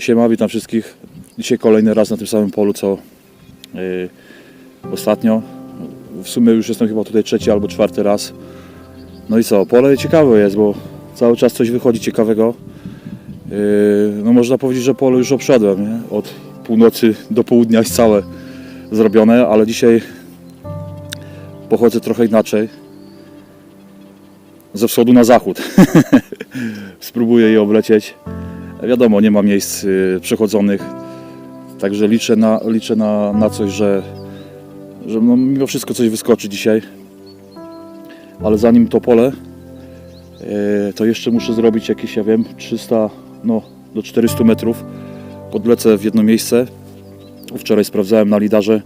Siema, witam wszystkich. Dzisiaj kolejny raz na tym samym polu, co yy, ostatnio. W sumie już jestem chyba tutaj trzeci albo czwarty raz. No i co, pole ciekawe jest, bo cały czas coś wychodzi ciekawego. Yy, no można powiedzieć, że pole już obszedłem, nie? Od północy do południa jest całe zrobione, ale dzisiaj pochodzę trochę inaczej. Ze wschodu na zachód. Spróbuję je oblecieć. Wiadomo, nie ma miejsc y, przechodzonych, także liczę na, liczę na, na coś, że, że no, mimo wszystko coś wyskoczy dzisiaj. Ale zanim to pole, y, to jeszcze muszę zrobić jakieś, ja wiem, 300 no, do 400 metrów. Podlecę w jedno miejsce. Wczoraj sprawdzałem na lidarze.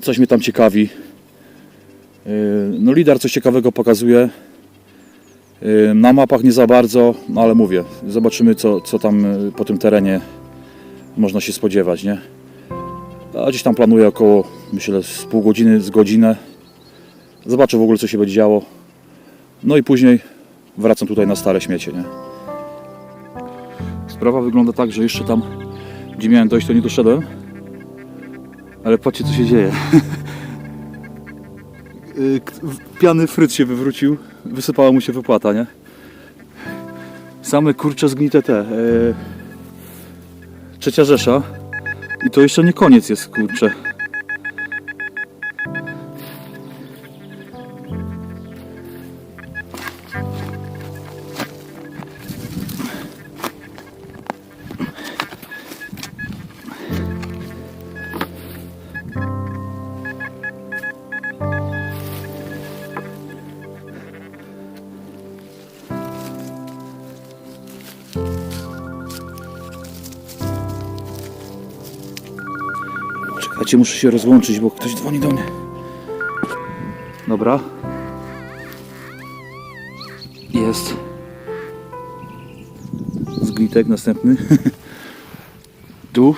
Coś mnie tam ciekawi. Y, No lidar coś ciekawego pokazuje. Y, Na mapach nie za bardzo, no ale mówię, zobaczymy co, co tam y, po tym terenie można się spodziewać, nie? A gdzieś tam planuję około, myślę, z pół godziny, z godzinę. Zobaczę w ogóle co się będzie działo. No i później wracam tutaj na stare śmiecie, nie? Sprawa wygląda tak, że jeszcze tam, gdzie miałem dojść, to nie doszedłem. Ale patrzcie co się dzieje. Y, Piany fryt się wywrócił, wysypała mu się wypłata, nie? Same kurcze zgnite te. E... Trzecia Rzesza. I to jeszcze nie koniec jest, kurcze. Czekajcie, muszę się rozłączyć, bo ktoś dzwoni do mnie. Dobra. Jest. Zglitek następny. tu.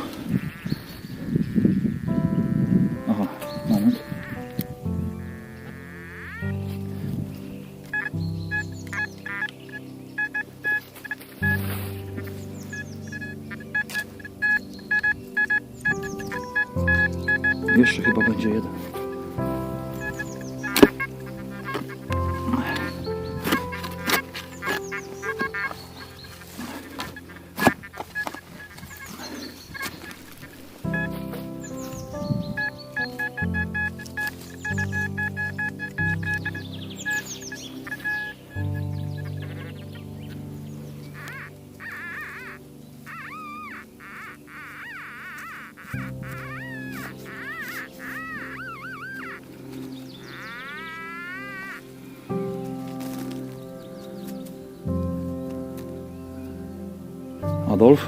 Adolf.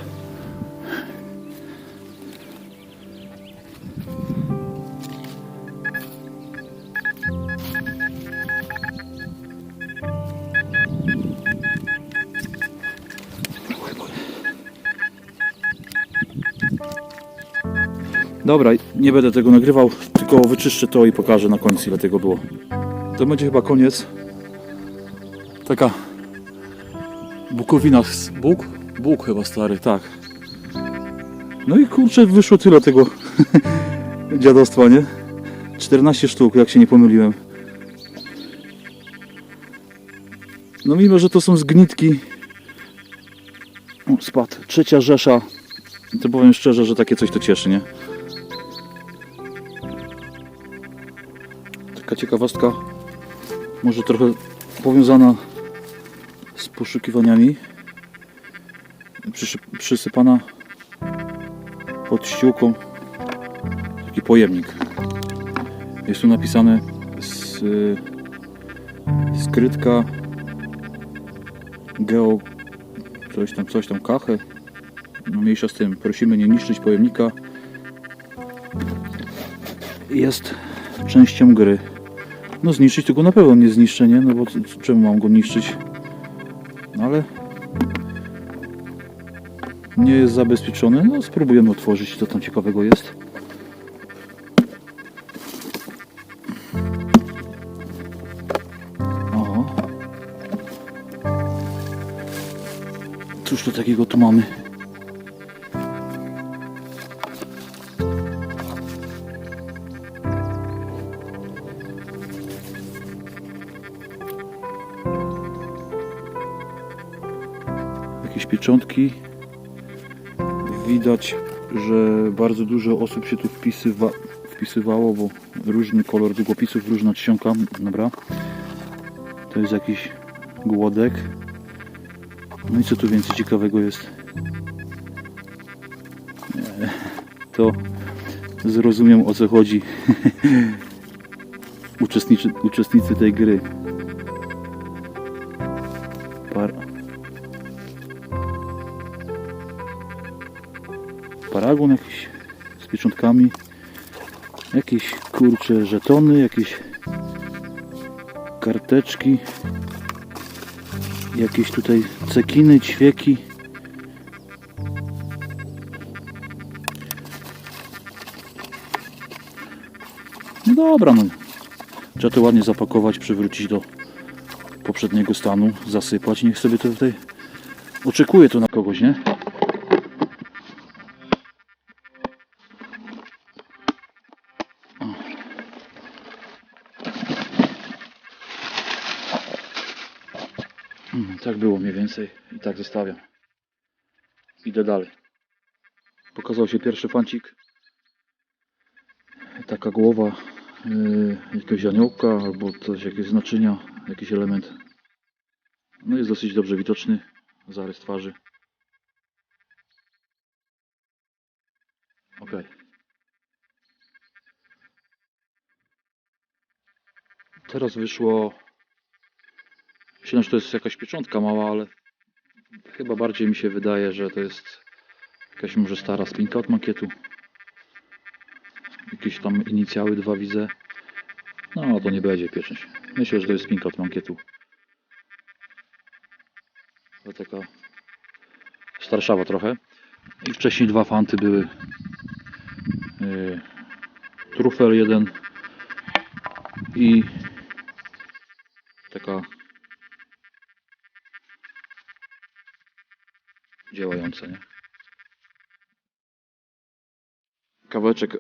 Dobra, nie będę tego nagrywał, tylko wyczyszczę to i pokażę na końcu ile tego było. To będzie chyba koniec. Taka Bukowina, z- Bóg? Bóg chyba stary, tak. No i kurczę, wyszło tyle tego dziadostwa, nie? 14 sztuk, jak się nie pomyliłem. No mimo, że to są zgnitki. O, spadł. Trzecia Rzesza. To powiem szczerze, że takie coś to cieszy, nie? Taka ciekawostka. Może trochę powiązana z poszukiwaniami. Przysypana pod ściółką taki pojemnik. Jest tu napisane z, skrytka geo coś tam, coś tam, kachę. No mniejsza z tym. Prosimy nie niszczyć pojemnika. Jest częścią gry. No zniszczyć to go na pewno nie zniszczę, nie? No bo czemu mam go niszczyć? No ale nie jest zabezpieczony. No spróbujemy otworzyć, co tam ciekawego jest. Oho. Cóż to takiego tu mamy? jakieś pieczątki Widać, że bardzo dużo osób się tu wpisywa, wpisywało, bo różny kolor długopisów, różna czcionka. Dobra. To jest jakiś głodek. No i co tu więcej ciekawego jest? To zrozumiem o co chodzi uczestniczy, uczestnicy tej gry. Paragon jakiś z pieczątkami. Jakieś kurcze żetony, jakieś karteczki. Jakieś tutaj cekiny, ćwieki. No dobra, no. Trzeba to ładnie zapakować, przywrócić do poprzedniego stanu, zasypać. Niech sobie to tutaj oczekuje to na kogoś, nie? Mm, Tak było mniej więcej i tak zostawiam. Idę dalej. Pokazał się pierwszy fancik. Taka głowa yy, jakiegoś aniołka albo coś, jakieś znaczenia, jakiś element. No jest dosyć dobrze widoczny zarys twarzy. Ok. Teraz wyszło. Myślałem, że to jest jakaś pieczątka mała, ale chyba bardziej mi się wydaje, że to jest jakaś może stara spinka od makietu. Jakieś tam inicjały dwa widzę. No to nie będzie pieczęć. Myślę, że to jest spinka od mankietu. To taka starszawa trochę. I wcześniej dwa fanty były. Yy, trufel jeden i taka działająca, nie? Kawałeczek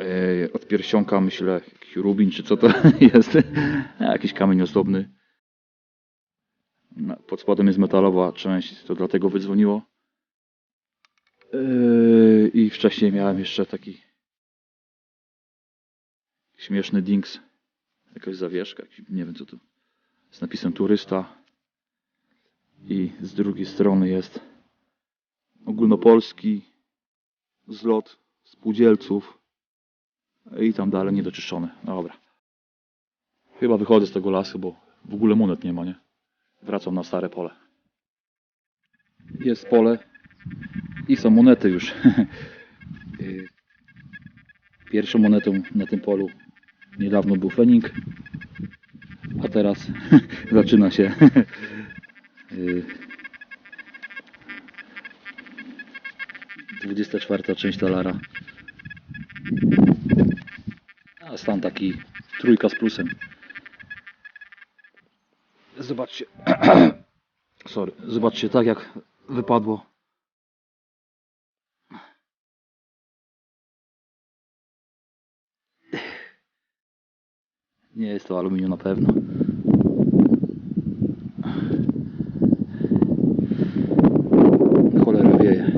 e, od pierścionka, myślę, rubin, czy co to jest. Jakiś kamień ozdobny. Na- Pod spodem jest metalowa część, to dlatego wydzwoniło. Yy, I wcześniej miałem jeszcze taki śmieszny dings. Jakaś zawieszka, nie wiem co to. Z napisem turysta. I z drugiej strony jest ogólnopolski zlot spółdzielców. I tam dalej niedoczyszczone. Dobra. Chyba wychodzę z tego lasu, bo w ogóle monet nie ma, nie? Wracam na stare pole. Jest pole i są monety już. Y, Pierwszą monetą na tym polu niedawno był fening, a teraz zaczyna się 24 część talara. A stan taki trójka z plusem. Zobaczcie. Sorry. Zobaczcie tak jak wypadło. Nie jest to aluminium na pewno. Cholera wieje.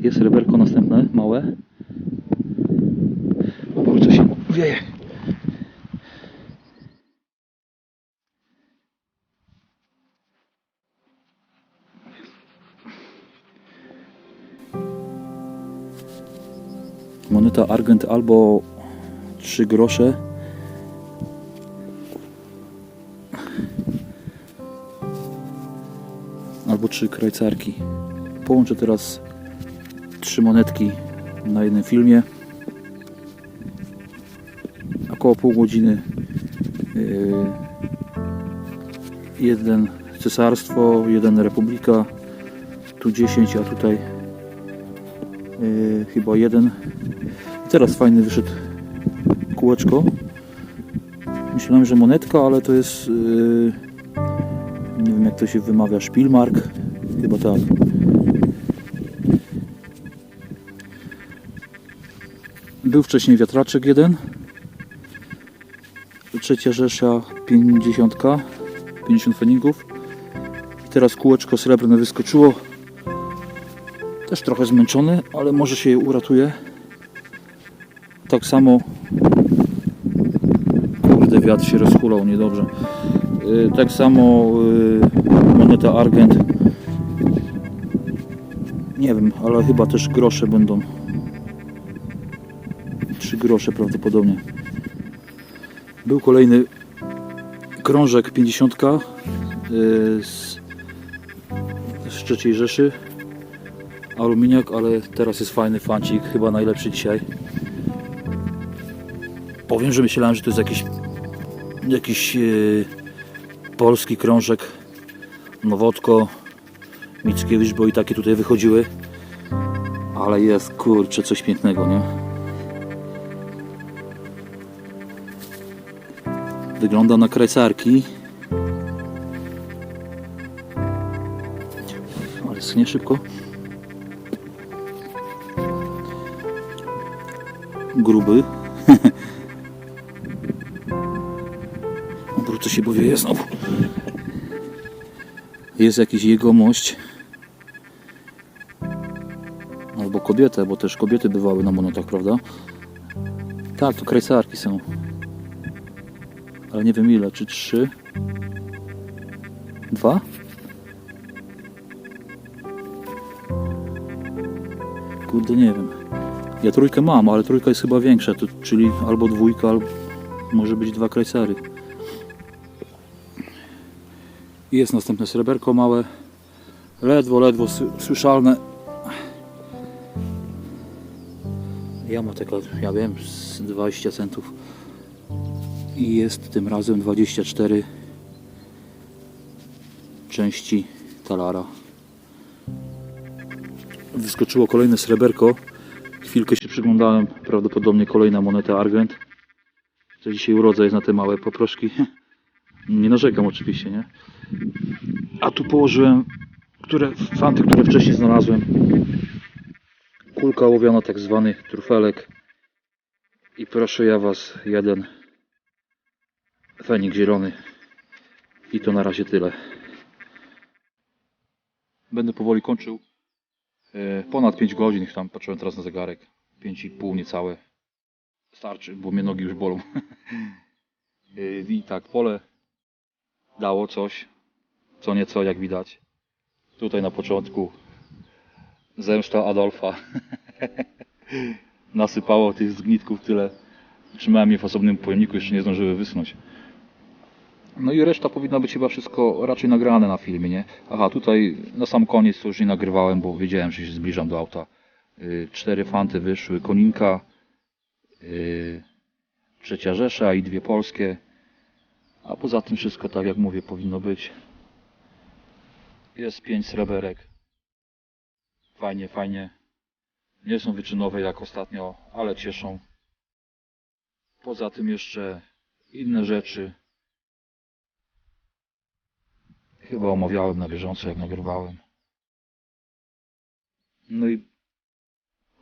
Jest reberko następne, małe. O, bardzo się wieje. Moneta Argent albo 3 grosze. Albo 3 krajcarki. Połączę teraz trzy monetki na jednym filmie. Około pół godziny. Yy, jeden cesarstwo, jeden republika. Tu 10, a tutaj yy, chyba jeden. I teraz fajny wyszedł kółeczko. Myślałem, że monetka, ale to jest yy, nie wiem jak to się wymawia, Spielmark. Chyba tak. Był wcześniej wiatraczek jeden. Trzecia Rzesza 50, 50 feningów. I teraz kółeczko srebrne wyskoczyło. Też trochę zmęczony, ale może się je uratuje. Tak samo kurde wiatr się rozhulał niedobrze. Yy, Tak samo yy, moneta Argent. Nie wiem, ale chyba też grosze będą. 3 grosze prawdopodobnie. Był kolejny krążek 50 yy, z, trzeciej Rzeszy. Aluminiak, ale teraz jest fajny fancik, chyba najlepszy dzisiaj. Powiem, że myślałem, że to jest jakiś jakiś yy, polski krążek Nowotko Mickiewicz, bo i takie tutaj wychodziły ale jest kurczę coś pięknego, nie? Wygląda na krajcarki. Ale schnie szybko. Gruby. Obrócę się, bo wieje znowu. Jest jakiś jegomość. Albo kobietę, bo też kobiety bywały na monetach, prawda? Tak, to krajcarki są. Ale nie wiem ile, czy trzy? Dwa? Kurde, nie wiem. Ja trójkę mam, ale trójka jest chyba większa, to, czyli albo dwójka, albo może być dwa krajcary. I Jest następne sreberko małe. Ledwo, ledwo słyszalne. Ja mam taka, ja wiem, z 20 centów. I jest tym razem 24 części talara. Wyskoczyło kolejne sreberko. Chwilkę się przyglądałem, prawdopodobnie kolejna moneta Argent. To dzisiaj urodza jest na te małe poproszki. Nie narzekam oczywiście, nie? A tu położyłem które, fanty, które wcześniej znalazłem. Kulka ołowiana, tak zwany trufelek. I proszę ja Was, jeden fenik zielony. I to na razie tyle. Będę powoli kończył. E, Ponad 5 godzin, tam patrzyłem teraz na zegarek. 5,5 niecałe. Starczy, bo mnie nogi już bolą. E, I tak, pole dało coś, co nieco jak widać. Tutaj na początku zemszta Adolfa. Nasypało tych zgnitków tyle. Trzymałem je w osobnym pojemniku, jeszcze nie zdążyły wysnąć. No i reszta powinna być chyba wszystko raczej nagrane na filmie, nie? Aha, tutaj na sam koniec to już nie nagrywałem, bo wiedziałem, że się zbliżam do auta. Yy, Cztery fanty wyszły, Koninka, yy, Trzecia Rzesza i dwie polskie. A poza tym wszystko tak jak mówię powinno być. Jest pięć sreberek. Fajnie, fajnie. Nie są wyczynowe jak ostatnio, ale cieszą. Poza tym jeszcze inne rzeczy. Chyba omawiałem na bieżąco jak nagrywałem. No i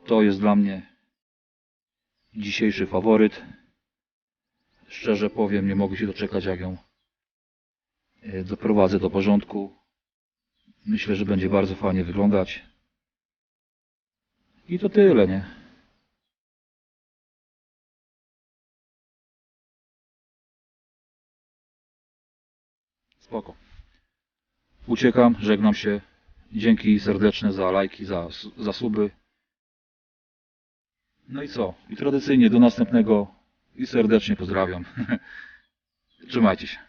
to jest dla mnie dzisiejszy faworyt. Szczerze powiem, nie mogę się doczekać jak ją e, doprowadzę do porządku. Myślę, że będzie bardzo fajnie wyglądać. I to tyle, nie? Spoko. Uciekam, żegnam się. Dzięki serdeczne za lajki, za, za suby. No i co? I tradycyjnie do następnego i serdecznie pozdrawiam. Trzymajcie się.